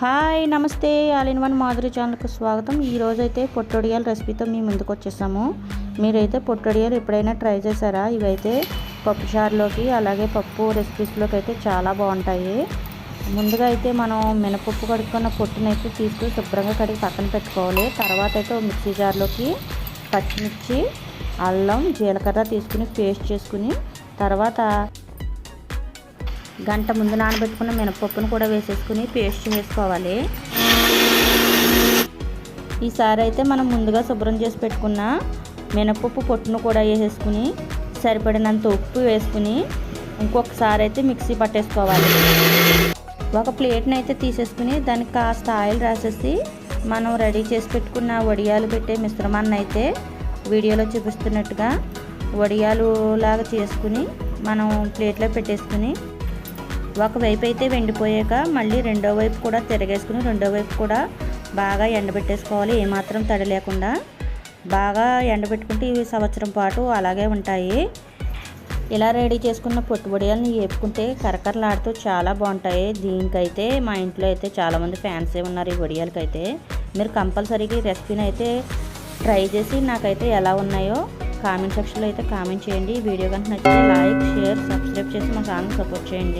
Hi నమస్తే. All in one Madhuri ఛానల్కు స్వాగతం. ఈరోజు అయితే పొట్టొడియాల రెసిపీతో మీ ముందుకు వచ్చేసాము మీరైతే పొట్టొడియాలు ఎప్పుడైనా ట్రై చేశారా? ఇవైతే పప్పు చారులోకి అలాగే పప్పు రెసిపీస్లోకి అయితే చాలా బాగుంటాయి. ముందుగా అయితే మనం మినపప్పు కడుక్కున్న పొట్టునైతే తీసుకుని శుభ్రంగా కడిగి పక్కన పెట్టుకోవాలి. తర్వాత అయితే మిక్సీ జార్లోకి పచ్చిమిర్చి అల్లం జీలకర్ర తీసుకుని పేస్ట్ చేసుకుని తర్వాత గంట ముందు నానబెట్టుకున్న మినపప్పును కూడా వేసేసుకుని పేస్ట్ చేసుకోవాలి. ఈసారి అయితే మనం ముందుగా శుభ్రం చేసి పెట్టుకున్న మినపప్పు పొట్టును కూడా వేసేసుకుని సరిపడినంత ఉప్పు వేసుకుని ఇంకొకసారి అయితే మిక్సీ పట్టేసుకోవాలి. ఒక ప్లేట్ని అయితే తీసేసుకుని దానికి కాస్త ఆయిల్ రాసేసి మనం రెడీ చేసి పెట్టుకున్న వడియాలు పెట్టే మిశ్రమాన్ని అయితే వీడియోలో చూపిస్తున్నట్టుగా వడియాలు లాగా చేసుకుని మనం ప్లేట్లో పెట్టేసుకుని ఒకవైపు అయితే వెండిపోయాక మళ్ళీ రెండో వైపు కూడా తిరగేసుకుని రెండో వైపు కూడా బాగా ఎండబెట్టేసుకోవాలి ఏమాత్రం తడి లేకుండా బాగా ఎండబెట్టుకుంటే ఇవి సంవత్సరం పాటు అలాగే ఉంటాయి. ఇలా రెడీ చేసుకున్న పొట్టు వడియాలని వేపుకుంటే కరకరలాడుతూ చాలా బాగుంటాయి. దీనికైతే మా ఇంట్లో అయితే చాలామంది ఫ్యాన్సే ఉన్నారు ఈ వడియాలకైతే. మీరు కంపల్సరీగా ఈ రెసిపీని అయితే ట్రై చేసి నాకైతే ఎలా ఉన్నాయో కామెంట్ సెక్షన్లో అయితే కామెంట్ చేయండి. ఈ వీడియో కనుక నచ్చితే లైక్ షేర్ సబ్స్క్రైబ్ చేసి మా ఛానల్ సపోర్ట్ చేయండి.